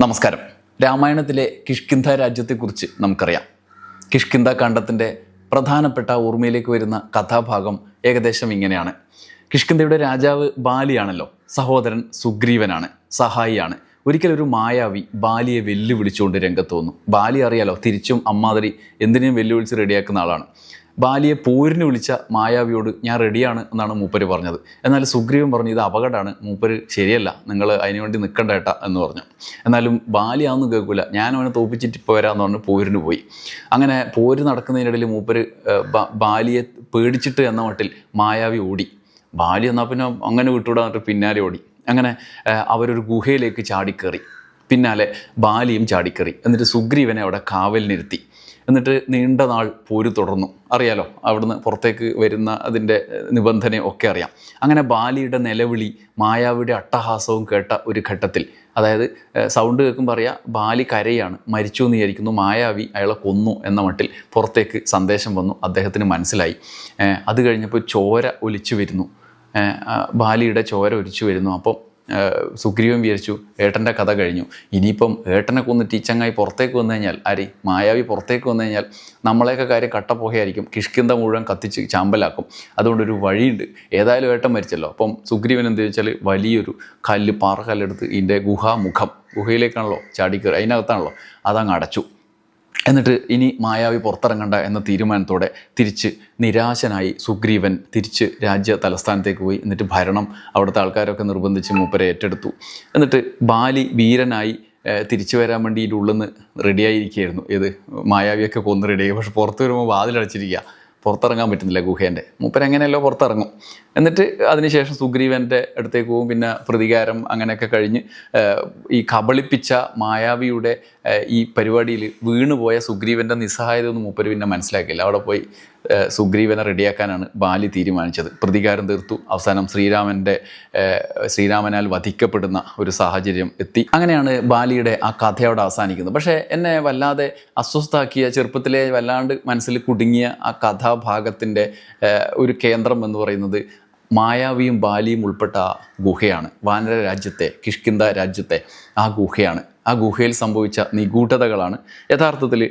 നമസ്കാരം. രാമായണത്തിലെ കിഷ്കിന്ധ രാജ്യത്തെക്കുറിച്ച് നമുക്കറിയാം. കിഷ്കിന്ധ കാണ്ഡത്തിന്റെ പ്രധാനപ്പെട്ട ഓർമ്മയിലേക്ക് വരുന്ന കഥാഭാഗം ഏകദേശം ഇങ്ങനെയാണ്. കിഷ്കിന്ധയുടെ രാജാവ് ബാലിയാണല്ലോ. സഹോദരൻ സുഗ്രീവനാണ്. സഹായിയാണ്. ഒരിക്കലൊരു മായാവി ബാലിയെ വെല്ലുവിളിച്ചുകൊണ്ട് രംഗത്ത് വന്നു. ബാലി അറിയാലോ തിരിച്ചും അമ്മാതിരി എന്തിനേയും വെല്ലുവിളിച്ച് റെഡിയാക്കുന്ന ആളാണ്. ബാലിയെ പോരിന് വിളിച്ച മായാവിയോട് ഞാൻ റെഡിയാണ് എന്നാണ് മൂപ്പര് പറഞ്ഞത്. എന്നാൽ സുഗ്രീവൻ പറഞ്ഞു ഇത് അപകടമാണ്. മൂപ്പര് ശരിയല്ല. നിങ്ങൾ അതിനുവേണ്ടി നിൽക്കണ്ട ഏട്ടാ എന്ന് പറഞ്ഞു. എന്നാലും ബാലി ആണെന്ന് കേൾക്കില്ല ഞാൻ അവനെ തോപ്പിച്ചിട്ട് ഇപ്പോൾ വരാമെന്ന് പറഞ്ഞ് പോരിന് പോയി. അങ്ങനെ പോര് നടക്കുന്നതിനിടയിൽ മൂപ്പര് ബാലിയെ പേടിച്ചിട്ട് എന്ന മട്ടിൽ മായാവി ഓടി. ബാലി എന്നാൽ പിന്നെ അങ്ങനെ വിട്ടുവിടാന്നിട്ട് പിന്നാലെ ഓടി. അങ്ങനെ അവരൊരു ഗുഹയിലേക്ക് ചാടിക്കേറി. പിന്നാലെ ബാലിയും ചാടിക്കേറി. എന്നിട്ട് സുഗ്രീവനെ അവിടെ കാവലിനിരുത്തി. എന്നിട്ട് നീണ്ട നാൾ പോര് തുടർന്നു. അറിയാലോ അവിടുന്ന് പുറത്തേക്ക് വരുന്ന അതിന്റെ നിബന്ധനയും ഒക്കെ അറിയാം. അങ്ങനെ ബാലിയുടെ നിലവിളി മായാവിയുടെ അട്ടഹാസവും കേട്ട ഒരു ഘട്ടത്തിൽ. അതായത് സൗണ്ട് കേൾക്കുമ്പോൾ അറിയാം ബാലി കരയാണ് മരിച്ചു എന്ന് വിചാരിക്കുന്നു മായാവി അയാളെ കൊന്നു എന്ന മട്ടിൽ പുറത്തേക്ക് സന്ദേശം വന്നു അദ്ദേഹത്തിന് മനസ്സിലായി. അത് കഴിഞ്ഞപ്പോൾ ചോര ഒലിച്ചു വരുന്നു. ബാലിയുടെ ചോര ഒലിച്ചു വരുന്നു. അപ്പം സുഗ്രീവൻ വിചാരിച്ചു ഏട്ടന്റെ കഥ കഴിഞ്ഞു. ഇനിയിപ്പം ഏട്ടനെ കൊന്ന് ടീച്ചങ്ങായി ചങ്ങായി പുറത്തേക്ക് വന്നു കഴിഞ്ഞാൽ അരി മായാവി പുറത്തേക്ക് വന്നു കഴിഞ്ഞാൽ നമ്മളെയൊക്കെ കാര്യം കട്ടപ്പോഹയായിരിക്കും കിഷ്കിന്ത മുഴുവൻ കത്തിച്ച് ചാമ്പലാക്കും. അതുകൊണ്ട് ഒരു വഴിയുണ്ട്. ഏതായാലും ഏട്ടൻ മരിച്ചല്ലോ. അപ്പം സുഗ്രീവൻ എന്ത് വെച്ചാൽ വലിയൊരു കല്ല് പാറക്കല്ലെടുത്ത് ഇതിന്റെ ഗുഹാമുഖം ഗുഹയിലേക്കാണല്ലോ ചാടിക്കയറി അതിനകത്താണല്ലോ. അതങ്ങ് അടച്ചു. എന്നിട്ട് ഇനി മായാവി പുറത്തിറങ്ങണ്ട എന്ന തീരുമാനത്തോടെ തിരിച്ച് നിരാശനായി സുഗ്രീവൻ തിരിച്ച് രാജ്യ തലസ്ഥാനത്തേക്ക് പോയി. എന്നിട്ട് ഭരണം അവിടുത്തെ ആൾക്കാരൊക്കെ നിർബന്ധിച്ച് മൂപ്പരെ ഏറ്റെടുത്തു. എന്നിട്ട് ബാലി വീരനായി തിരിച്ചു വരാൻ വേണ്ടി നിന്ന് റെഡിയായിരിക്കുകയായിരുന്നു ഏത്? മായാവിയൊക്കെ കൊന്ന് റെഡിയായി പക്ഷെ പുറത്ത് വരുമ്പോൾ വാതിലടച്ചിരിക്കുക. പുറത്തിറങ്ങാൻ പറ്റുന്നില്ല ഗുഹേന്റെ. മൂപ്പര് എങ്ങനെയല്ലോ പുറത്തിറങ്ങും. എന്നിട്ട് അതിനുശേഷം സുഗ്രീവന്റെ അടുത്തേക്ക് പോകും പിന്നെ പ്രതികാരം അങ്ങനെയൊക്കെ കഴിഞ്ഞ് ഈ കബളിപ്പിച്ച മായാവിയുടെ ഈ പരിപാടിയിൽ വീണുപോയ സുഗ്രീവന്റെ നിസ്സഹായത ഒന്നും മൂപ്പര് പിന്നെ മനസ്സിലാക്കിയില്ല. അവിടെ പോയി സുഗ്രീവനെ റെഡിയാക്കാനാണ് ബാലി തീരുമാനിച്ചത്. പ്രതികാരം തീർത്തു. അവസാനം ശ്രീരാമന്റെ ശ്രീരാമനാൽ വധിക്കപ്പെടുന്ന ഒരു സാഹചര്യം എത്തി. അങ്ങനെയാണ് ബാലിയുടെ ആ കഥയോട് അവസാനിക്കുന്നത്. പക്ഷേ എന്നെ വല്ലാതെ അസ്വസ്ഥാക്കിയ ചെറുപ്പത്തിലെ വല്ലാണ്ട് മനസ്സിൽ കുടുങ്ങിയ ആ കഥാഭാഗത്തിന്റെ ഒരു കേന്ദ്രം എന്ന് പറയുന്നത് മായാവിയും ബാലിയും ഉൾപ്പെട്ട ഗുഹയാണ്. വാനര രാജ്യത്തെ കിഷ്കിന്ത രാജ്യത്തെ ആ ഗുഹയാണ്. ആ ഗുഹയിൽ സംഭവിച്ച നിഗൂഢതകളാണ് യഥാർത്ഥത്തിൽ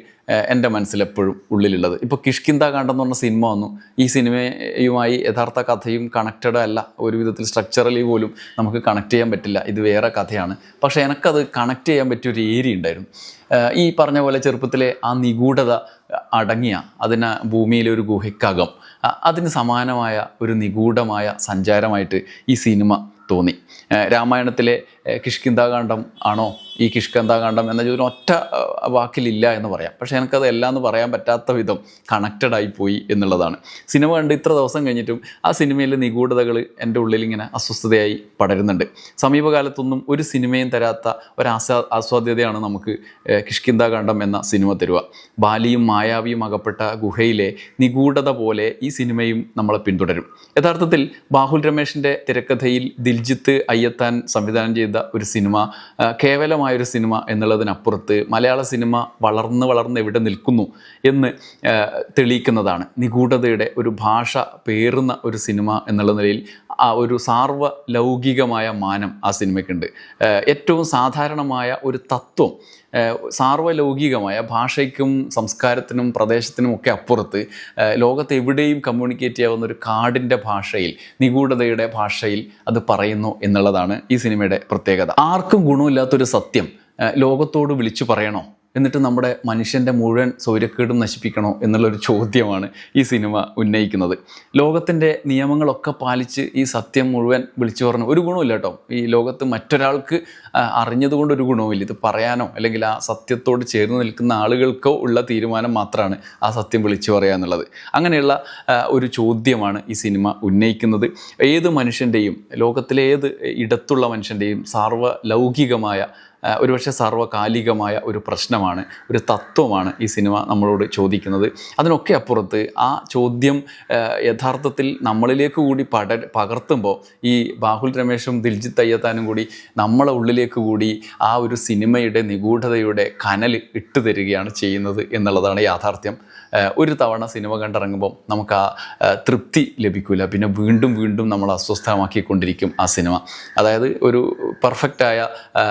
എന്റെ മനസ്സിലെപ്പോഴും ഉള്ളിലുള്ളത്. ഇപ്പോൾ കിഷ്കിന്ത കാണ്ടെന്ന് പറഞ്ഞ സിനിമ വന്നു. ഈ സിനിമയുമായി യഥാർത്ഥ കഥയും കണക്റ്റഡ് അല്ല. ഒരു വിധത്തിൽ സ്ട്രക്ചറലി പോലും നമുക്ക് കണക്ട് ചെയ്യാൻ പറ്റില്ല. ഇത് വേറെ കഥയാണ്. പക്ഷേ എനിക്കത് കണക്ട് ചെയ്യാൻ പറ്റിയ ഒരു ഏരിയ ഉണ്ടായിരുന്നു. ഈ പറഞ്ഞ പോലെ ചെറുപ്പത്തിലെ ആ നിഗൂഢത അടങ്ങിയ അതിന് ഭൂമിയിലെ ഒരു ഗുഹയ്ക്കകം അതിന് സമാനമായ ഒരു നിഗൂഢമായ സഞ്ചാരമായിട്ട് ഈ സിനിമ തോന്നി. രാമായണത്തിലെ കിഷ്കിന്താകാന്ഡം ആണോ ഈ കിഷ്കന്താകാന്ഡം എന്ന ചോദ്യം ഒറ്റ വാക്കിലില്ല എന്ന് പറയാം. പക്ഷേ എനിക്കത് എല്ലാം എന്ന് പറയാൻ പറ്റാത്ത വിധം കണക്റ്റഡ് ആയി പോയി എന്നുള്ളതാണ്. സിനിമ കണ്ട് ഇത്ര ദിവസം കഴിഞ്ഞിട്ടും ആ സിനിമയിലെ നിഗൂഢതകൾ എന്റെ ഉള്ളിൽ ഇങ്ങനെ അസ്വസ്ഥതയായി പടരുന്നുണ്ട്. സമീപകാലത്തൊന്നും ഒരു സിനിമയും തരാത്ത ഒരു ആസ്വാ ആസ്വാദ്യതയാണ് നമുക്ക് കിഷ്കിന്താകാന്ഡം എന്ന സിനിമ തരുക. ബാലിയും മായാവിയും അകപ്പെട്ട ഗുഹയിലെ നിഗൂഢത പോലെ ഈ സിനിമയും നമ്മളെ പിന്തുടരും. യഥാർത്ഥത്തിൽ ബാഹുൽ രമേഷിന്റെ തിരക്കഥയിൽ ദിൽജിത്ത് അയ്യത്താൻ സംവിധാനം ചെയ്ത ഒരു സിനിമ കേവലമായൊരു സിനിമ എന്നുള്ളതിനപ്പുറത്ത് മലയാള സിനിമ വളർന്ന് വളർന്ന് എവിടെ നിൽക്കുന്നു എന്ന് തെളിയിക്കുന്നതാണ്. നിഗൂഢതയുടെ ഒരു ഭാഷ പേറുന്ന ഒരു സിനിമ എന്നുള്ള നിലയിൽ ആ ഒരു സാർവ ലൗകികമായ മാനം ആ സിനിമയ്ക്കുണ്ട്. ഏറ്റവും സാധാരണമായ ഒരു തത്വം സാർവലൗകികമായ ഭാഷയ്ക്കും സംസ്കാരത്തിനും പ്രദേശത്തിനും ഒക്കെ അപ്പുറത്ത് ലോകത്ത് എവിടെയും കമ്മ്യൂണിക്കേറ്റ് ചെയ്യാവുന്ന ഒരു കാടിന്റെ ഭാഷയിൽ നിഗൂഢതയുടെ ഭാഷയിൽ അത് പറയുന്നു എന്നുള്ളതാണ് ഈ സിനിമയുടെ പ്രത്യേകത. ആർക്കും ഗുണമില്ലാത്തൊരു സത്യം ലോകത്തോട് വിളിച്ചു പറയണോ? എന്നിട്ട് നമ്മുടെ മനുഷ്യന്റെ മുഴുവൻ സൗര്യക്കേടും നശിപ്പിക്കണോ എന്നുള്ളൊരു ചോദ്യമാണ് ഈ സിനിമ ഉന്നയിക്കുന്നത്. ലോകത്തിന്റെ നിയമങ്ങളൊക്കെ പാലിച്ച് ഈ സത്യം മുഴുവൻ വിളിച്ചു പറഞ്ഞു ഒരു ഗുണമില്ല കേട്ടോ. ഈ ലോകത്ത് മറ്റൊരാൾക്ക് അറിഞ്ഞതുകൊണ്ട് ഒരു ഗുണവുമില്ല. ഇത് പറയാനോ അല്ലെങ്കിൽ ആ സത്യത്തോട് ചേർന്ന് നിൽക്കുന്ന ആളുകൾക്കോ ഉള്ള തീരുമാനം മാത്രമാണ് ആ സത്യം വിളിച്ചു പറയുക എന്നുള്ളത്. അങ്ങനെയുള്ള ഒരു ചോദ്യമാണ് ഈ സിനിമ ഉന്നയിക്കുന്നത്. ഏത് മനുഷ്യന്റെയും ലോകത്തിലെ ഏത് ഇടത്തുള്ള മനുഷ്യന്റെയും സാർവലൗകികമായ ആ, ഒരുപക്ഷെ സർവകാലികമായ ഒരു പ്രശ്നമാണ് ഒരു തത്വമാണ് ഈ സിനിമ നമ്മളോട് ചോദിക്കുന്നത്. അതിനൊക്കെ അപ്പുറത്ത് ആ ചോദ്യം യഥാർത്ഥത്തിൽ നമ്മളിലേക്ക് കൂടി പട പകർത്തുമ്പോൾ ഈ ബാഹുൽ രമേഷും ദിൽജിത്ത് അയ്യത്താനും കൂടി നമ്മളെ ഉള്ളിലേക്ക് കൂടി ആ ഒരു സിനിമയുടെ നിഗൂഢതയുടെ കനൽ ഇട്ടു തരികയാണ് ചെയ്യുന്നത് എന്നുള്ളതാണ് യാഥാർത്ഥ്യം. ഒരു തവണ സിനിമ കണ്ടിറങ്ങുമ്പോൾ നമുക്ക് ആ തൃപ്തി ലഭിക്കില്ല പിന്നെ വീണ്ടും വീണ്ടും നമ്മൾ അസ്വസ്ഥമാക്കിക്കൊണ്ടിരിക്കും ആ സിനിമ. അതായത് ഒരു പെർഫെക്റ്റായ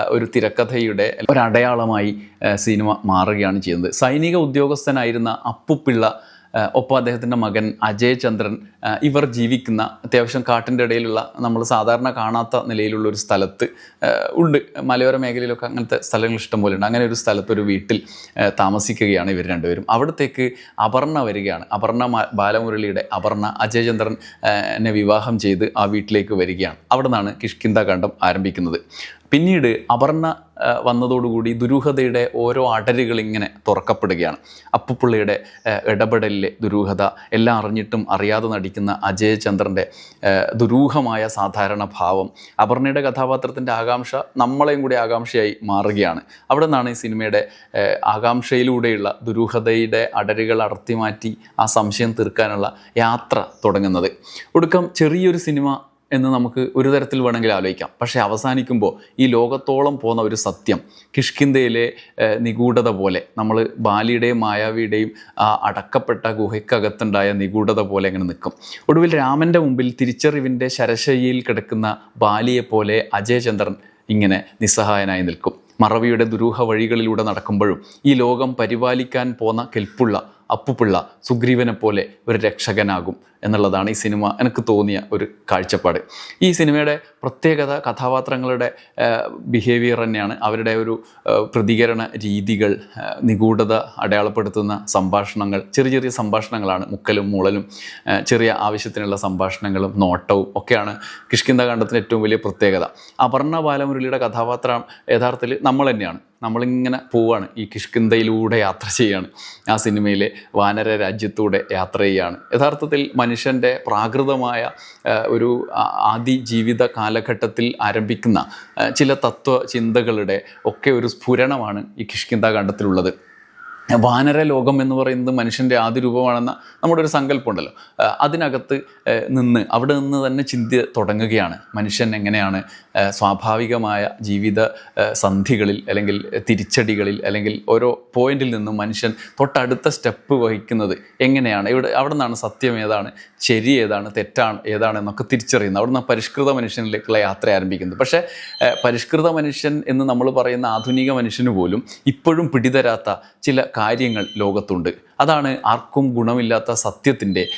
ഒരു തിരക്കഥയുടെ ഒരു ഒരടയാളമായി സിനിമ മാറുകയാണ് ചെയ്യുന്നത്. സൈനിക ഉദ്യോഗസ്ഥനായിരുന്ന അപ്പുപിള്ള ആ, ഒപ്പം അദ്ദേഹത്തിന്റെ മകൻ അജയ് ചന്ദ്രൻ ഇവർ ജീവിക്കുന്ന അത്യാവശ്യം കാട്ടിന്റെ ഇടയിലുള്ള നമ്മൾ സാധാരണ കാണാത്ത നിലയിലുള്ള ഒരു സ്ഥലത്ത് ഉണ്ട്. മലയോര മേഖലയിലൊക്കെ അങ്ങനത്തെ സ്ഥലങ്ങൾ ഇഷ്ടം പോലെ ഉണ്ട്. അങ്ങനെ ഒരു സ്ഥലത്ത് ഒരു വീട്ടിൽ താമസിക്കുകയാണ് ഇവർ രണ്ടുപേരും. അവിടത്തേക്ക് അപർണ വരികയാണ്. അപർണ ബാലമുരളിയുടെ അപർണ അജയ് ചന്ദ്രൻ എന്നെ വിവാഹം ചെയ്ത് ആ വീട്ടിലേക്ക് വരികയാണ്. അവിടെ നിന്നാണ് കിഷ്കിന്ത കണ്ടം ആരംഭിക്കുന്നത്. പിന്നീട് അപർണ വന്നതോടുകൂടി ദുരൂഹതയുടെ ഓരോ അടരുകൾ ഇങ്ങനെ തുറക്കപ്പെടുകയാണ്. അപ്പുപ്പിള്ളിയുടെ ഇടപെടലിലെ ദുരൂഹത എല്ലാം അറിഞ്ഞിട്ടും അറിയാതെ നടിക്കുന്ന അജയ് ചന്ദ്രന്റെ ദുരൂഹമായ സാധാരണ ഭാവം അപർണയുടെ കഥാപാത്രത്തിന്റെ ആകാംക്ഷ നമ്മളെയും കൂടി ആകാംക്ഷയായി മാറുകയാണ്. അവിടെ നിന്നാണ് ഈ സിനിമയുടെ ആകാംക്ഷയിലൂടെയുള്ള ദുരൂഹതയുടെ അടരുകൾ അടർത്തി മാറ്റി ആ സംശയം തീർക്കാനുള്ള യാത്ര തുടങ്ങുന്നത്. ഒടുക്കം ചെറിയൊരു സിനിമ എന്ന് നമുക്ക് ഒരു തരത്തിൽ വേണമെങ്കിൽ ആലോചിക്കാം. പക്ഷേ അവസാനിക്കുമ്പോൾ ഈ ലോകത്തോളം പോകുന്ന ഒരു സത്യം കിഷ്കിന്തയിലെ നിഗൂഢത പോലെ നമ്മൾ ബാലിയുടെയും മായാവിയുടെയും ആ അടക്കപ്പെട്ട ഗുഹയ്ക്കകത്തുണ്ടായ നിഗൂഢത പോലെ അങ്ങനെ നിൽക്കും. ഒടുവിൽ രാമന്റെ മുമ്പിൽ തിരിച്ചറിവിന്റെ ശരശയ്യയിൽ കിടക്കുന്ന ബാലിയെ പോലെ അജയചന്ദ്രൻ ഇങ്ങനെ നിസ്സഹായനായി നിൽക്കും. മറവിയുടെ ദുരൂഹ വഴികളിലൂടെ നടക്കുമ്പോഴും ഈ ലോകം പരിപാലിക്കാൻ പോന്ന കെൽപ്പുള്ള അപ്പുപിള്ള സുഗ്രീവനെ പോലെ ഒരു രക്ഷകനാകും എന്നുള്ളതാണ് ഈ സിനിമ എനിക്ക് തോന്നിയ ഒരു കാഴ്ചപ്പാട്. ഈ സിനിമയുടെ പ്രത്യേകത കഥാപാത്രങ്ങളുടെ ബിഹേവിയർ തന്നെയാണ്. അവരുടെ ഒരു പ്രതികരണ രീതികൾ നിഗൂഢത അടയാളപ്പെടുത്തുന്ന സംഭാഷണങ്ങൾ ചെറിയ ചെറിയ സംഭാഷണങ്ങളാണ് മുക്കലും മൂളലും ചെറിയ ആവശ്യത്തിനുള്ള സംഭാഷണങ്ങളും നോട്ടവും ഒക്കെയാണ് കിഷ്കിന്ദ കിഷ്കിന്ദകാന്ഡത്തിന്റെ ഏറ്റവും വലിയ പ്രത്യേകത. അപർണ ബാലമുരളിയുടെ കഥാപാത്രം യഥാർത്ഥത്തിൽ നമ്മൾ തന്നെയാണ്. നമ്മളിങ്ങനെ പോവുകയാണ് ഈ കിഷ്കിന്തയിലൂടെ യാത്ര ചെയ്യാണ്. ആ സിനിമയിലെ വാനര രാജ്യത്തൂടെ യാത്ര ചെയ്യാണ്. യഥാർത്ഥത്തിൽ മനുഷ്യന്റെ പ്രാകൃതമായ ഒരു ആദിജീവിത ആദി ജീവിത കാലഘട്ടത്തിൽ ആരംഭിക്കുന്ന ചില തത്വ ചിന്തകളുടെ ഒക്കെ ഒരു സ്ഫുരണമാണ് ഈ കിഷ്കിന്ത കാണ്ഡത്തിലുള്ളത് വാനര ലോകം എന്ന് പറയുന്നത് മനുഷ്യന്റെ ആദ്യ രൂപമാണെന്ന നമ്മുടെ ഒരു സങ്കല്പമുണ്ടല്ലോ അതിനകത്ത് നിന്ന് അവിടെ നിന്ന് തന്നെ ചിന്തി തുടങ്ങുകയാണ്. മനുഷ്യൻ എങ്ങനെയാണ് സ്വാഭാവികമായ ജീവിത സന്ധികളിൽ അല്ലെങ്കിൽ തിരിച്ചടികളിൽ അല്ലെങ്കിൽ ഓരോ പോയിന്റിൽ നിന്നും മനുഷ്യൻ തൊട്ടടുത്ത സ്റ്റെപ്പ് വഹിക്കുന്നത് എങ്ങനെയാണ്? ഇവിടെ അവിടെ നിന്നാണ് സത്യം ഏതാണ് ശരി ഏതാണ് തെറ്റാണ് ഏതാണ് എന്നൊക്കെ തിരിച്ചറിയുന്നത്. അവിടെ നിന്ന് പരിഷ്കൃത മനുഷ്യനിലേക്കുള്ള യാത്ര ആരംഭിക്കുന്നത് പക്ഷേ പരിഷ്കൃത മനുഷ്യൻ എന്ന് നമ്മൾ പറയുന്ന ആധുനിക മനുഷ്യന് പോലും ഇപ്പോഴും പിടിതരാത്ത ചില കാര്യങ്ങൾ ലോകത്തുണ്ട്. അതാണ് ആർക്കും ഗുണമില്ലാത്ത സത്യത്തിന്റെ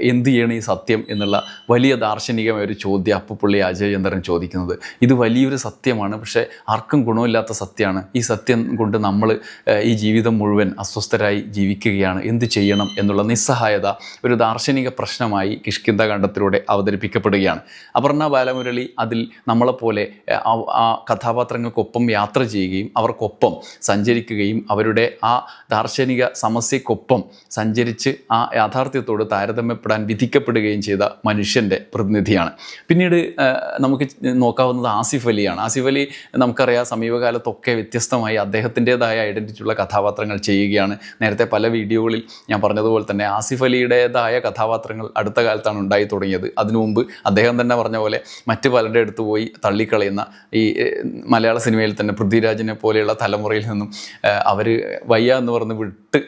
എന്ത് ചെയ്യണം ഈ സത്യം എന്നുള്ള വലിയ ദാർശനികമായ ഒരു ചോദ്യം അപ്പുപുള്ളി അജയചന്ദ്രൻ ചോദിക്കുന്നത്. ഇത് വലിയൊരു സത്യമാണ് പക്ഷേ ആർക്കും ഗുണമില്ലാത്ത സത്യമാണ്. ഈ സത്യം കൊണ്ട് നമ്മൾ ഈ ജീവിതം മുഴുവൻ അസ്വസ്ഥരായി ജീവിക്കുകയാണ്. എന്ത് ചെയ്യണം എന്നുള്ള നിസ്സഹായത ഒരു ദാർശനിക പ്രശ്നമായി കിഷ്കിന്ത കണ്ഠത്തിലൂടെ അവതരിപ്പിക്കപ്പെടുകയാണ്. അപർണ ബാലമുരളി അതിൽ നമ്മളെപ്പോലെ ആ- കഥാപാത്രങ്ങൾക്കൊപ്പം യാത്ര ചെയ്യുകയും അവർക്കൊപ്പം സഞ്ചരിക്കുകയും അവരുടെ ആ ദാർശനിക സമസ്യക്കൊപ്പം സഞ്ചരിച്ച് ആ യാഥാർത്ഥ്യത്തോട് താരതമ്യപ്പെടാൻ വിധിക്കപ്പെടുകയും ചെയ്ത മനുഷ്യന്റെ പ്രതിനിധിയാണ്. പിന്നീട് നമുക്ക് നോക്കാവുന്നത് ആസിഫ് അലിയാണ്. ആസിഫ് അലി നമുക്കറിയാം സമീപകാലത്തൊക്കെ വ്യത്യസ്തമായി അദ്ദേഹത്തിന്റെതായ ഐഡന്റിറ്റിയുള്ള കഥാപാത്രങ്ങൾ ചെയ്യുകയാണ്. നേരത്തെ പല വീഡിയോകളിൽ ഞാൻ പറഞ്ഞതുപോലെ തന്നെ ആസിഫ് അലിയുടേതായ കഥാപാത്രങ്ങൾ അടുത്ത കാലത്താണ് ഉണ്ടായി തുടങ്ങിയത്. അതിനു മുമ്പ് അദ്ദേഹം തന്നെ പറഞ്ഞ പോലെ മറ്റ് പലരുടെ അടുത്ത് പോയി തള്ളിക്കളയുന്ന ഈ മലയാള സിനിമയിൽ തന്നെ പൃഥ്വിരാജിനെ പോലെയുള്ള തലമുറയിൽ നിന്നും അവർ വയ്യ എന്ന് പറഞ്ഞ് വിട്ട്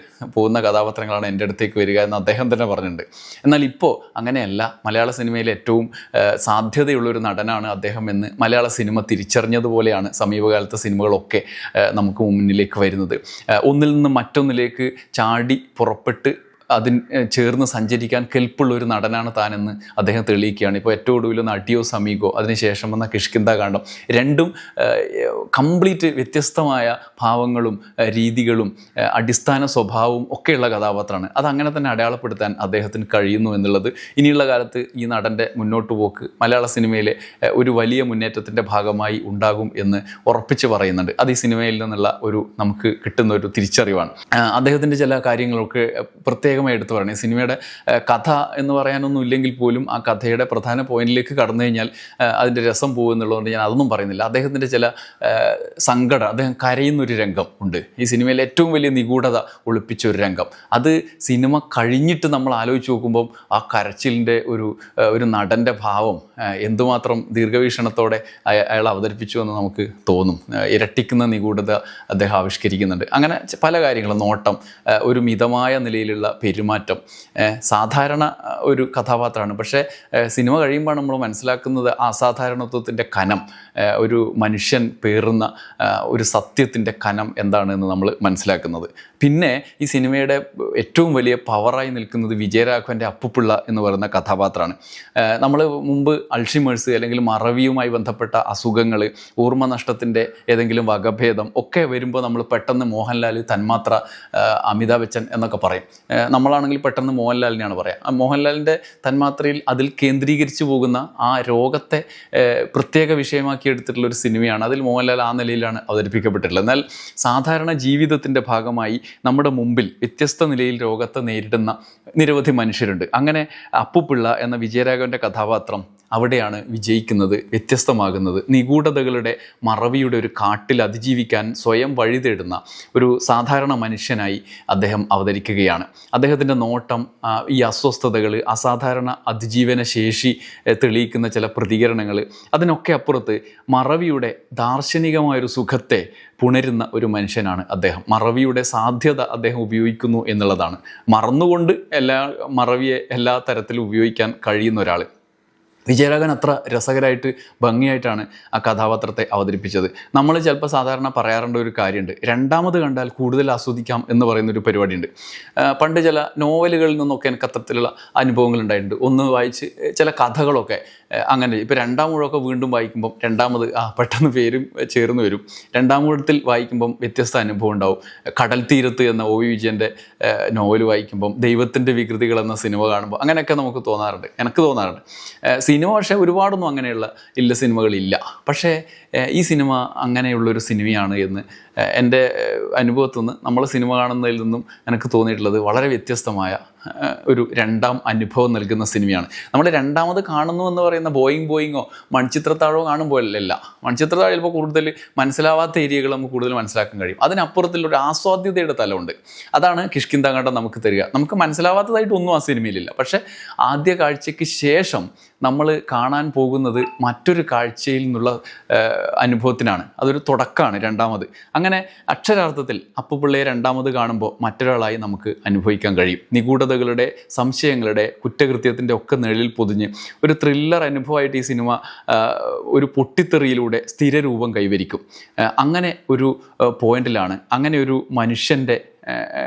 പോകുന്ന കഥാപാത്രങ്ങളാണ് എന്റെ അടുത്തേക്ക് വരിക എന്ന് അദ്ദേഹം തന്നെ പറഞ്ഞിട്ടുണ്ട്. എന്നാൽ ഇപ്പോൾ അങ്ങനെയല്ല. മലയാള സിനിമയിലെ ഏറ്റവും സാധ്യതയുള്ളൊരു നടനാണ് അദ്ദേഹം എന്ന് മലയാള സിനിമ തിരിച്ചറിഞ്ഞതുപോലെയാണ് സമീപകാലത്തെ സിനിമകളൊക്കെ നമുക്ക് മുന്നിലേക്ക് വരുന്നത്. ഒന്നിൽ നിന്ന് മറ്റൊന്നിലേക്ക് ചാടി പുറപ്പെട്ട് അതിന് ചേർന്ന് സഞ്ചരിക്കാൻ കെൽപ്പുള്ള ഒരു നടനാണ് താനെന്ന് അദ്ദേഹം തെളിയിക്കുകയാണ്. ഇപ്പോൾ ഏറ്റവും ഒടുവിൽ ഒന്ന് സമീകോ അതിനുശേഷം വന്ന കിഷ്കിന്ത കാണ്ഡം. രണ്ടും കംപ്ലീറ്റ് വ്യത്യസ്തമായ ഭാവങ്ങളും രീതികളും അടിസ്ഥാന സ്വഭാവവും ഒക്കെയുള്ള കഥാപാത്രമാണ്. അത് അങ്ങനെ തന്നെ അടയാളപ്പെടുത്താൻ അദ്ദേഹത്തിന് കഴിയുന്നു എന്നുള്ളത് ഇനിയുള്ള കാലത്ത് ഈ നടന്റെ മുന്നോട്ട് പോക്ക് മലയാള സിനിമയിലെ ഒരു വലിയ മുന്നേറ്റത്തിന്റെ ഭാഗമായി ഉണ്ടാകും എന്ന് ഉറപ്പിച്ച് പറയുന്നുണ്ട്. അത് ഈ സിനിമയിൽ നിന്നുള്ള ഒരു നമുക്ക് കിട്ടുന്ന ഒരു തിരിച്ചറിവാണ്. അദ്ദേഹത്തിന്റെ ചില കാര്യങ്ങളൊക്കെ പ്രത്യേകമായി എടുത്തു പറയണം. ഈ സിനിമയുടെ കഥ എന്ന് പറയാനൊന്നും ഇല്ലെങ്കിൽ പോലും ആ കഥയുടെ പ്രധാന പോയിന്റിലേക്ക് കടന്നു കഴിഞ്ഞാൽ അതിന്റെ രസം പോകുമെന്നുള്ളതുകൊണ്ട് ഞാൻ അതൊന്നും പറയുന്നില്ല. അദ്ദേഹത്തിന്റെ ചില സങ്കടം അദ്ദേഹം കരയുന്നൊരു രംഗം ഉണ്ട്. ഈ സിനിമയിലെ ഏറ്റവും വലിയ നിഗൂഢത ഒളിപ്പിച്ച ഒരു രംഗം. അത് സിനിമ കഴിഞ്ഞിട്ട് നമ്മൾ ആലോചിച്ച് നോക്കുമ്പം ആ കരച്ചിലിന്റെ ഒരു ഒരു നടന്റെ ഭാവം എന്തുമാത്രം ദീർഘവീക്ഷണത്തോടെ അയാൾ അവതരിപ്പിച്ചു എന്ന് നമുക്ക് തോന്നും. ഇരട്ടിക്കുന്ന നിഗൂഢത അദ്ദേഹം ആവിഷ്കരിക്കുന്നുണ്ട്. അങ്ങനെ പല കാര്യങ്ങളും. നോട്ടം ഒരു മിതമായ നിലയിലുള്ള പെരുമാറ്റം. സാധാരണ ഒരു കഥാപാത്രമാണ്. പക്ഷേ സിനിമ കഴിയുമ്പോൾ നമ്മൾ മനസ്സിലാക്കുന്നത് അസാധാരണത്വത്തിന്റെ കനം. ഒരു മനുഷ്യൻ പേറുന്ന ഒരു സത്യത്തിന്റെ കനം എന്താണെന്ന് നമ്മൾ മനസ്സിലാക്കുന്നത്. പിന്നെ ഈ സിനിമയുടെ ഏറ്റവും വലിയ പവറായി നിൽക്കുന്നത് വിജയരാഘവന്റെ അപ്പുപിള്ള എന്ന് പറയുന്ന കഥാപാത്രമാണ്. നമ്മൾ മുമ്പ് അൾഷിമേഴ്സ് അല്ലെങ്കിൽ മറവിയുമായി ബന്ധപ്പെട്ട അസുഖങ്ങൾ ഓർമ്മ നഷ്ടത്തിന്റെ ഏതെങ്കിലും വകഭേദം ഒക്കെ വരുമ്പോൾ നമ്മൾ പെട്ടെന്ന് മോഹൻലാൽ തന്മാത്ര അമിതാഭ് ബച്ചൻ എന്നൊക്കെ പറയും. നമ്മളാണെങ്കിൽ പെട്ടെന്ന് മോഹൻലാലിനെയാണ് പറയാം. ആ മോഹൻലാലിന്റെ തന്മാത്രയിൽ അതിൽ കേന്ദ്രീകരിച്ചു പോകുന്ന ആ രോഗത്തെ പ്രത്യേക വിഷയമാക്കി എടുത്തിട്ടുള്ള ഒരു സിനിമയാണ്. അതിൽ മോഹൻലാൽ ആ നിലയിലാണ് അവതരിപ്പിക്കപ്പെട്ടിട്ടുള്ളത്. എന്നാൽ സാധാരണ ജീവിതത്തിന്റെ ഭാഗമായി നമ്മുടെ മുമ്പിൽ വ്യത്യസ്ത നിലയിൽ രോഗത്തെ നേരിടുന്ന നിരവധി മനുഷ്യരുണ്ട്. അങ്ങനെ അപ്പുപിള്ള എന്ന വിജയരാഘവന്റെ കഥാപാത്രം അവിടെയാണ് വിജയിക്കുന്നത് വ്യത്യസ്തമാകുന്നത്. നിഗൂഢതകളുടെ മറവിയുടെ ഒരു കാട്ടിൽ അതിജീവിക്കാൻ സ്വയം വഴി തേടുന്ന ഒരു സാധാരണ മനുഷ്യനായി അദ്ദേഹം അവതരിക്കുകയാണ്. അദ്ദേഹത്തിന്റെ നോട്ടം ഈ അസ്വസ്ഥതകൾ അസാധാരണ അതിജീവന ശേഷി തെളിയിക്കുന്ന ചില പ്രതികരണങ്ങൾ അതിനൊക്കെ അപ്പുറത്ത് മറവിയുടെ ദാർശനികമായൊരു സുഖത്തെ പുണരുന്ന ഒരു മനുഷ്യനാണ് അദ്ദേഹം. മറവിയുടെ സാധ്യത അദ്ദേഹം ഉപയോഗിക്കുന്നു എന്നുള്ളതാണ്. മറന്നുകൊണ്ട് എല്ലാ മറവിയെ എല്ലാ തരത്തിലും ഉപയോഗിക്കാൻ കഴിയുന്ന ഒരാൾ വിജയരാഘവൻ അത്ര രസകരമായിട്ട് ഭംഗിയായിട്ടാണ് ആ കഥാപാത്രത്തെ അവതരിപ്പിച്ചത്. നമ്മൾ ചിലപ്പോൾ സാധാരണ പറയാറുണ്ട് ഒരു കാര്യമുണ്ട്. രണ്ടാമത് കണ്ടാൽ കൂടുതൽ ആസ്വദിക്കാം എന്ന് പറയുന്ന ഒരു പരിപാടിയുണ്ട് പണ്ട് ചില നോവലുകളിൽ നിന്നൊക്കെ എനിക്ക് അത്തരത്തിലുള്ള അനുഭവങ്ങൾ ഉണ്ടായിട്ടുണ്ട്. ഒന്ന് വായിച്ച് ചില കഥകളൊക്കെ അങ്ങനെ. ഇപ്പോൾ രണ്ടാം മുഴമൊക്കെ വീണ്ടും വായിക്കുമ്പം രണ്ടാമത് ആ പെട്ടെന്ന് പേരും ചേർന്ന് വരും. രണ്ടാം മുഴത്തിൽ വായിക്കുമ്പം വ്യത്യസ്ത അനുഭവം ഉണ്ടാവും. കടൽ തീരത്ത് എന്ന ഒ വിജയന്റെ നോവൽ വായിക്കുമ്പം ദൈവത്തിന്റെ വികൃതികൾ എന്ന സിനിമ കാണുമ്പോൾ അങ്ങനെയൊക്കെ നമുക്ക് തോന്നാറുണ്ട്. എനിക്ക് തോന്നാറുണ്ട്. സിനിമ പക്ഷേ ഒരുപാടൊന്നും അങ്ങനെയുള്ള ഇല്ല സിനിമകളില്ല. പക്ഷേ ഈ സിനിമ അങ്ങനെയുള്ളൊരു സിനിമയാണ് എന്ന് എന്റെ അനുഭവത്തിൽ നിന്ന് നമ്മൾ സിനിമ കാണുന്നതിൽ നിന്നും എനിക്ക് തോന്നിയിട്ടുള്ളത് വളരെ വ്യത്യസ്തമായ ഒരു രണ്ടാം അനുഭവം നൽകുന്ന സിനിമയാണ്. നമ്മൾ രണ്ടാമത് കാണുന്നു എന്ന് പറയുന്ന ബോയിങ് ബോയിങ്ങോ മൺചിത്രത്താഴോ കാണുമ്പോഴല്ല. മൺചിത്രത്താഴ് ചിലപ്പോൾ കൂടുതൽ മനസ്സിലാവാത്ത ഏരിയകൾ നമുക്ക് കൂടുതൽ മനസ്സിലാക്കാൻ കഴിയും. അതിനപ്പുറത്തുള്ള ഒരു ആസ്വാദ്യതയുടെ തലമുണ്ട്. അതാണ് കിഷ്കിന്താകാണ്ടം നമുക്ക് തരിക. നമുക്ക് മനസ്സിലാവാത്തതായിട്ടൊന്നും ആ സിനിമയിലില്ല. പക്ഷേ ആദ്യ കാഴ്ചയ്ക്ക് ശേഷം നമ്മൾ കാണാൻ പോകുന്നത് മറ്റൊരു കാഴ്ചയിൽ നിന്നുള്ള അനുഭവത്തിനാണ്. അതൊരു തുടക്കമാണ് രണ്ടാമത്. അങ്ങനെ അക്ഷരാർത്ഥത്തിൽ അപ്പുപിള്ളയെ രണ്ടാമത് കാണുമ്പോൾ മറ്റൊരാളായി നമുക്ക് അനുഭവിക്കാൻ കഴിയും. നിഗൂഢതകളുടെ സംശയങ്ങളുടെ കുറ്റകൃത്യത്തിന്റെ ഒക്കെ നിഴലിൽ പൊതിഞ്ഞ് ഒരു ത്രില്ലർ അനുഭവമായിട്ട് ഈ സിനിമ ഒരു പൊട്ടിത്തെറിയിലൂടെ സ്ഥിരരൂപം കൈവരിക്കും. അങ്ങനെ ഒരു പോയിന്റിലാണ് അങ്ങനെ ഒരു മനുഷ്യന്റെ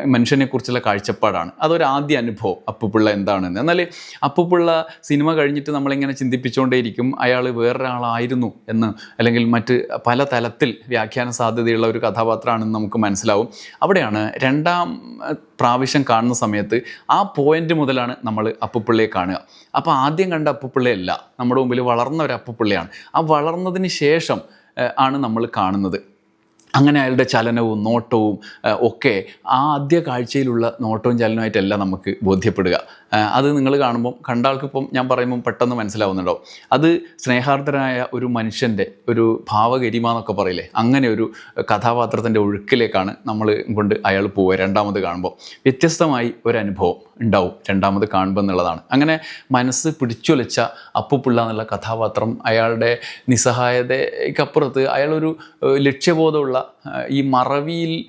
മനുഷ്യനെക്കുറിച്ചുള്ള കാഴ്ചപ്പാടാണ്. അതൊരു ആദ്യ അനുഭവം അപ്പുപിള്ള എന്താണെന്ന്. എന്നാൽ അപ്പുപിള്ള സിനിമ കഴിഞ്ഞിട്ട് നമ്മളിങ്ങനെ ചിന്തിപ്പിച്ചുകൊണ്ടേയിരിക്കും അയാൾ വേറൊരാളായിരുന്നു എന്ന് അല്ലെങ്കിൽ മറ്റ് പല തലത്തിൽ വ്യാഖ്യാന സാധ്യതയുള്ള ഒരു കഥാപാത്രമാണെന്ന് നമുക്ക് മനസ്സിലാവും. അവിടെയാണ് രണ്ടാം പ്രാവശ്യം കാണുന്ന സമയത്ത് ആ പോയിന്റ് മുതലാണ് നമ്മൾ അപ്പുപിള്ളയെ കാണുക. അപ്പോൾ ആദ്യം കണ്ട അപ്പുപിള്ളയല്ല നമ്മുടെ മുമ്പിൽ വളർന്ന ഒരു അപ്പുപിള്ളയാണ്. ആ വളർന്നതിന് ശേഷം ആണ് നമ്മൾ കാണുന്നത്. അങ്ങനെ അയാളുടെ ചലനവും നോട്ടവും ഒക്കെ ആ ആദ്യ കാഴ്ചയിലുള്ള നോട്ടവും ചലനവുമായിട്ടല്ല നമുക്ക് ബോധ്യപ്പെടുക. അത് നിങ്ങൾ കാണുമ്പം കണ്ട ആൾക്കിപ്പം ഞാൻ പറയുമ്പോൾ പെട്ടെന്ന് മനസ്സിലാവുന്നുണ്ടോ? അത് സ്നേഹാർദ്ദനായ ഒരു മനുഷ്യന്റെ ഒരു ഭാവഗരിമ എന്നൊക്കെ പറയില്ലേ? അങ്ങനെ ഒരു കഥാപാത്രത്തിന്റെ ഒഴുക്കിലേക്കാണ് നമ്മൾ കൊണ്ട് അയാൾ പോവുക രണ്ടാമത് കാണുമ്പോൾ വ്യത്യസ്തമായി ഒരു അനുഭവം ഉണ്ടാവും രണ്ടാമത് കാണുമ്പോൾ എന്നുള്ളതാണ്. അങ്ങനെ മനസ്സ് പിടിച്ചുലച്ച അപ്പുപിള്ള എന്നുള്ള കഥാപാത്രം അയാളുടെ നിസ്സഹായതയ്ക്കപ്പുറത്ത് അയാളൊരു ലക്ഷ്യബോധമുള്ള ഈ മറവിയിൽ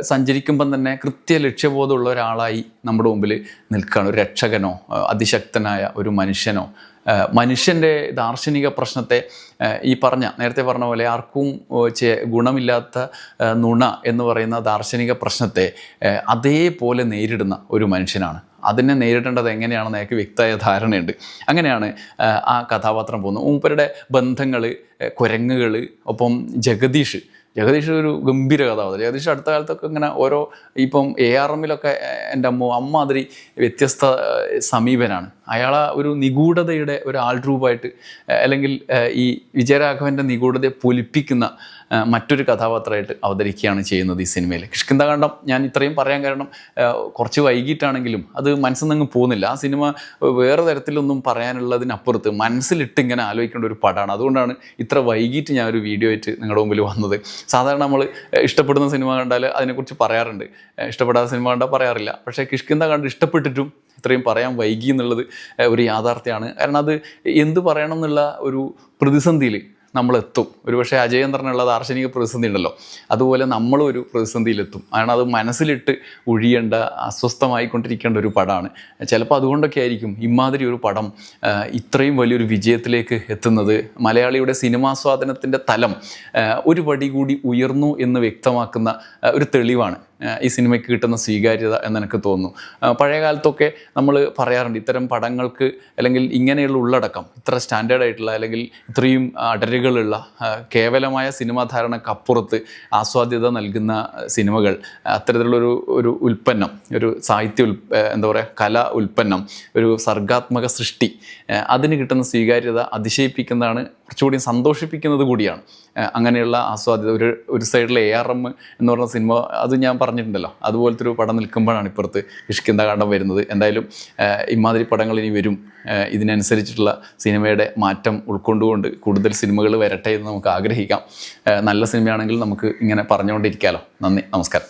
സഞ്ചരിക്കുമ്പം തന്നെ കൃത്യ ലക്ഷ്യബോധമുള്ള ഒരാളായി നമ്മുടെ മുമ്പിൽ നിൽക്കുകയാണ്. ഒരു രക്ഷകനോ അതിശക്തനായ ഒരു മനുഷ്യനോ. മനുഷ്യന്റെ ദാർശനിക പ്രശ്നത്തെ ഈ പറഞ്ഞ നേരത്തെ പറഞ്ഞ പോലെ ആർക്കും ഗുണമില്ലാത്ത നുണ എന്ന് പറയുന്ന ദാർശനിക പ്രശ്നത്തെ അതേപോലെ നേരിടുന്ന ഒരു മനുഷ്യനാണ്. അതിനെ നേരിടേണ്ടത് എങ്ങനെയാണെന്ന് അയാൾക്ക് വ്യക്തമായ ധാരണയുണ്ട്. അങ്ങനെയാണ് ആ കഥാപാത്രം പോകുന്നത്. മൂപ്പരുടെ ബന്ധങ്ങൾ കുരങ്ങുകൾ ഒപ്പം ജഗദീഷ് ജഗദീഷ് ഒരു ഗംഭീര കഥാപാത്രം. ജഗദീഷ് അടുത്ത കാലത്തൊക്കെ ഇങ്ങനെ ഓരോ ഇപ്പം എ ആർ എമ്മിലൊക്കെ എന്റെ അമ്മ അമ്മാതിരി വ്യത്യസ്ത സമീപനാണ്. അയാൾ ഒരു നിഗൂഢതയുടെ ഒരു ആൾ രൂപമായിട്ട് അല്ലെങ്കിൽ ഈ വിജയരാഘവന്റെ നിഗൂഢതയെ പൊലിപ്പിക്കുന്ന മറ്റൊരു കഥാപാത്രമായിട്ട് അവതരിക്കുകയാണ് ചെയ്യുന്നത് ഈ സിനിമയിൽ. കിഷ്കിന്താകാന്ഡം ഞാൻ ഇത്രയും പറയാൻ കാരണം കുറച്ച് വൈകിട്ടാണെങ്കിലും അത് മനസ്സിൽ നിന്ന് പോകുന്നില്ല. ആ സിനിമ വേറെ തരത്തിലൊന്നും പറയാനുള്ളതിനപ്പുറത്ത് മനസ്സിലിട്ട് ഇങ്ങനെ ആലോചിക്കേണ്ട ഒരു പടമാണ് അതുകൊണ്ടാണ് ഇത്ര വൈകിട്ട് ഞാൻ ഒരു വീഡിയോ ആയിട്ട് നിങ്ങളുടെ മുമ്പിൽ വന്നത്. സാധാരണ നമ്മൾ ഇഷ്ടപ്പെടുന്ന സിനിമ കണ്ടാൽ അതിനെക്കുറിച്ച് പറയാറുണ്ട്. ഇഷ്ടപ്പെടാത്ത സിനിമ കണ്ടാൽ പറയാറില്ല. പക്ഷേ കിഷ്കിന്ത കണ്ട് ഇഷ്ടപ്പെട്ടിട്ടും ഇത്രയും പറയാൻ വൈകി എന്നുള്ളത് ഒരു യാഥാർത്ഥ്യമാണ്. കാരണം അത് എന്ത് പറയണം എന്നുള്ള ഒരു പ്രതിസന്ധിയിൽ നമ്മളെത്തും. ഒരുപക്ഷെ അജയന്ത്രനുള്ള ദാർശനിക പ്രതിസന്ധി ഉണ്ടല്ലോ. അതുപോലെ നമ്മളും ഒരു പ്രതിസന്ധിയിലെത്തും. കാരണം അത് മനസ്സിലിട്ട് ഒഴിയേണ്ട അസ്വസ്ഥമായിക്കൊണ്ടിരിക്കേണ്ട ഒരു പടമാണ് ചിലപ്പോൾ അതുകൊണ്ടൊക്കെ ആയിരിക്കും ഇമാതിരി ഒരു പടം ഇത്രയും വലിയൊരു വിജയത്തിലേക്ക് എത്തുന്നത്. മലയാളിയുടെ സിനിമാസ്വാദനത്തിന്റെ തലം ഒരു പടി കൂടി ഉയർന്നു എന്ന് വ്യക്തമാക്കുന്ന ഒരു തെളിവാണ്. ഈ സിനിമയ്ക്ക് കിട്ടുന്ന സ്വീകാര്യത എന്ന് എനിക്ക് തോന്നുന്നു. പഴയ കാലത്തൊക്കെ നമ്മൾ പറയാറുണ്ട് ഇത്തരം പടങ്ങൾക്ക് അല്ലെങ്കിൽ ഇങ്ങനെയുള്ള ഉള്ളടക്കം ഇത്ര സ്റ്റാൻഡേർഡ് ആയിട്ടുള്ള അല്ലെങ്കിൽ ഇത്രയും അടരുകളുള്ള കേവലമായ സിനിമാ ധാരണക്കപ്പുറത്ത് ആസ്വാദ്യത നൽകുന്ന സിനിമകൾ അത്തരത്തിലുള്ളൊരു ഒരു ഉൽപ്പന്നം ഒരു സാഹിത്യ എന്താ പറയുക കല ഉൽപ്പന്നം ഒരു സർഗാത്മക സൃഷ്ടി അതിന് കിട്ടുന്ന സ്വീകാര്യത അതിശയിപ്പിക്കുന്നതാണ് കുറച്ചുകൂടി സന്തോഷിപ്പിക്കുന്നത് കൂടിയാണ്. അങ്ങനെയുള്ള ആസ്വാദ്യത ഒരു ഒരു സൈഡിലെ എ ആർ എം എന്ന് പറഞ്ഞ സിനിമ അത് ഞാൻ പറഞ്ഞിട്ടുണ്ടല്ലോ. അതുപോലത്തെ ഒരു പടം നിൽക്കുമ്പോഴാണ് ഇപ്പുറത്ത് ഇഷ്കിന്ത കാണ്ഡം വരുന്നത്. എന്തായാലും ഇമാതിരി പടങ്ങൾ ഇനി വരും. ഇതിനനുസരിച്ചിട്ടുള്ള സിനിമയുടെ മാറ്റം ഉൾക്കൊണ്ടുകൊണ്ട് കൂടുതൽ സിനിമകൾ വരട്ടെ എന്ന് നമുക്ക് ആഗ്രഹിക്കാം. നല്ല സിനിമയാണെങ്കിൽ നമുക്ക് ഇങ്ങനെ പറഞ്ഞുകൊണ്ടിരിക്കാമല്ലോ നന്ദി. നമസ്കാരം.